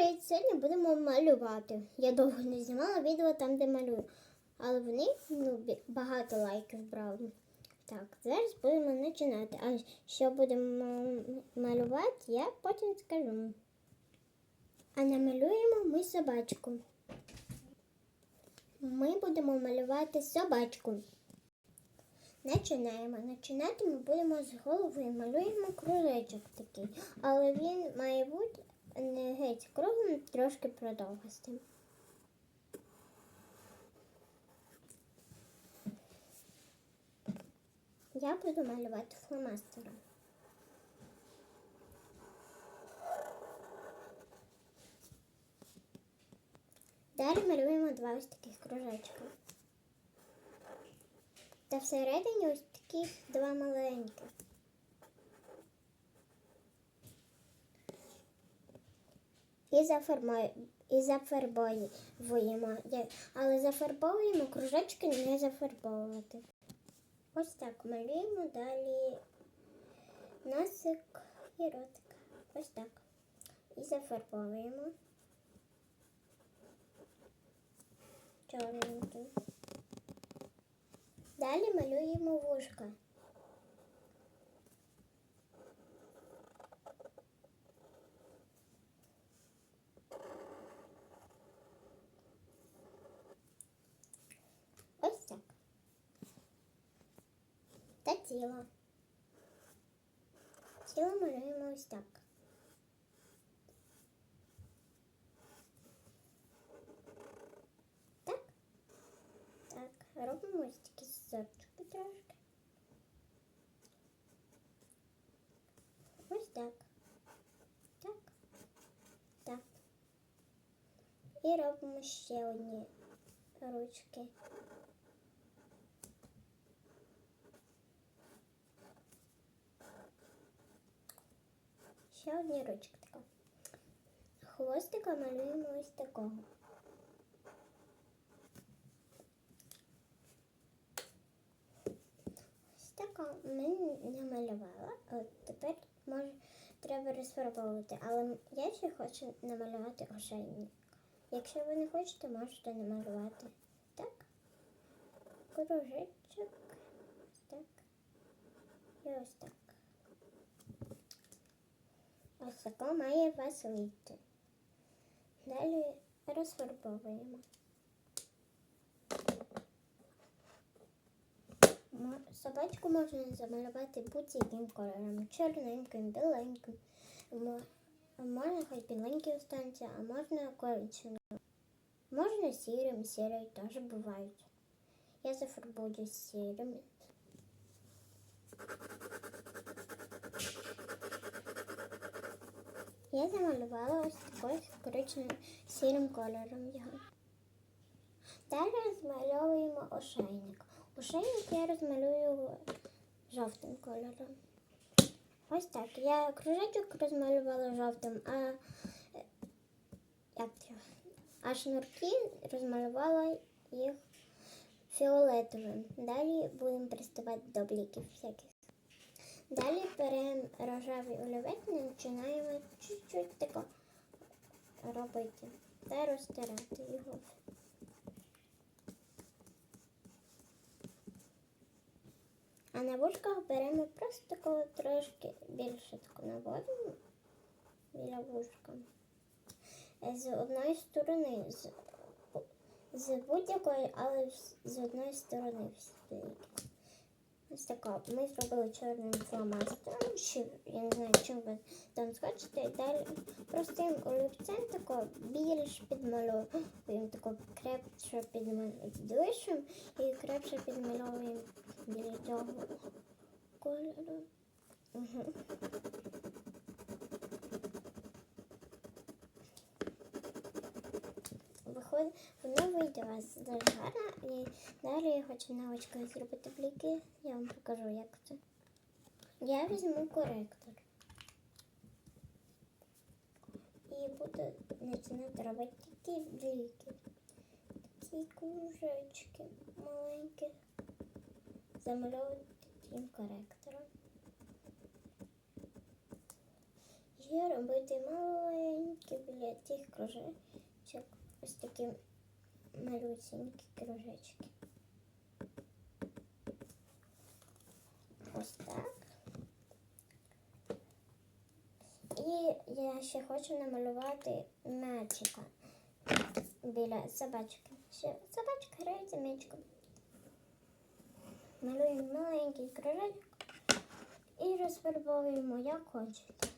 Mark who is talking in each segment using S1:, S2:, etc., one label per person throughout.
S1: привіт! Сьогодні будемо малювати. Я довго не знімала відео там, де малюю. Але вони ну, багато лайків брали. Так, зараз будемо починати. А що будемо малювати, я потім скажу. А намалюємо ми собачку. Ми будемо малювати собачку. Починаємо. Починати ми будемо з голови. Малюємо кружечок такий. Але він має бути не геть круглим, трошки продовгостим. Я буду малювати фломастером. Далі малюємо два ось таких кружечка. Та всередині ось таких два маленьких. І і зафарбовуємо. Але зафарбовуємо кружечки не зафарбовувати. Ось так малюємо далі носик і ротик. Ось так. І зафарбовуємо. Чорненьким. Далі малюємо вушка. тіло. Тіло малюємо ось так. Так. Так, робимо ось такі зорчики трошки. Ось так. Так. Так. І робимо ще одні ручки. Ще ручки така. Хвостика малюємо ось такого. Ось така ми намалювала. От тепер може треба розфарбовувати. Але я ще хочу намалювати ошейник. Якщо ви не хочете, можете намалювати. Так. Кружечок. Так. І ось так. Ось має вас вийти. Далі розфарбовуємо. Собачку можна замалювати будь-яким кольором. Чорненьким, біленьким. Можна хоч біленький останеться, а можна коричневим. Можна сірим, сірий теж бувають. Я зафарбую сірим. Я замалювала ось такою коричневим сірим кольором його. Далі розмальовуємо ошейник. Ошейник я розмалюю жовтим кольором. Ось так. Я кружечок розмалювала жовтим, а, як це? а шнурки розмалювала їх фіолетовим. Далі будемо приставати до бліків всяких. Далі беремо рожевий олівець і починаємо чуть-чуть тако робити та розтирати його. А на вушках беремо просто такого трошки більше таку наводимо біля вушка. Е, З одної сторони, з, з будь-якої, але з- одної сторони всі. Ось така. Ми зробили чорним фломастером, чи я не знаю, чим ви там схочете. І далі простим олівцем тако більш підмальовуємо, тако крепше підмалюємо і крепше підмальовуємо біля цього кольору. Угу. Виходить, воно вийде у вас дуже гарно. І далі я хочу на очках зробити бліки. Я вам покажу, як це. Я візьму коректор. І буду починати робити такі бліки. Такі кружечки маленькі. Замальовувати таким коректором. І робити маленькі біля тих кружечок. Ось такі малюсенькі кружечки. Ось так. І я ще хочу намалювати м'ячика біля собачки. Ще собачка грається м'ячиком. Малюємо маленький кружечок і розфарбовуємо як хочете.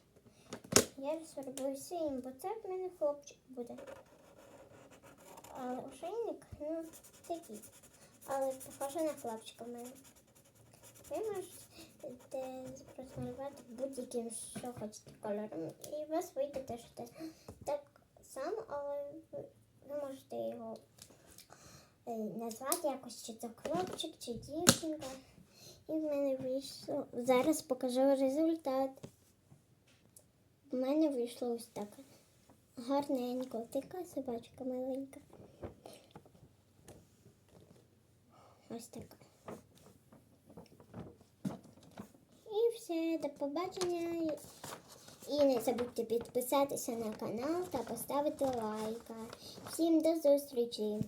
S1: Я розфарбую синім, бо це в мене хлопчик буде. Ошейник, ну, такий. Але похоже на хлопчика в мене. Ви можете розмалювати будь-яким, що хочете кольором. І у вас вийде теж те- так само, але ви, ви можете його е, назвати якось, чи це хлопчик, чи дівчинка. І в мене вийшло. Зараз покажу результат. У мене вийшло ось так. Гарненько. Така собачка маленька. Ось так. І все, до побачення. І не забудьте підписатися на канал та поставити лайка. Всім до зустрічі!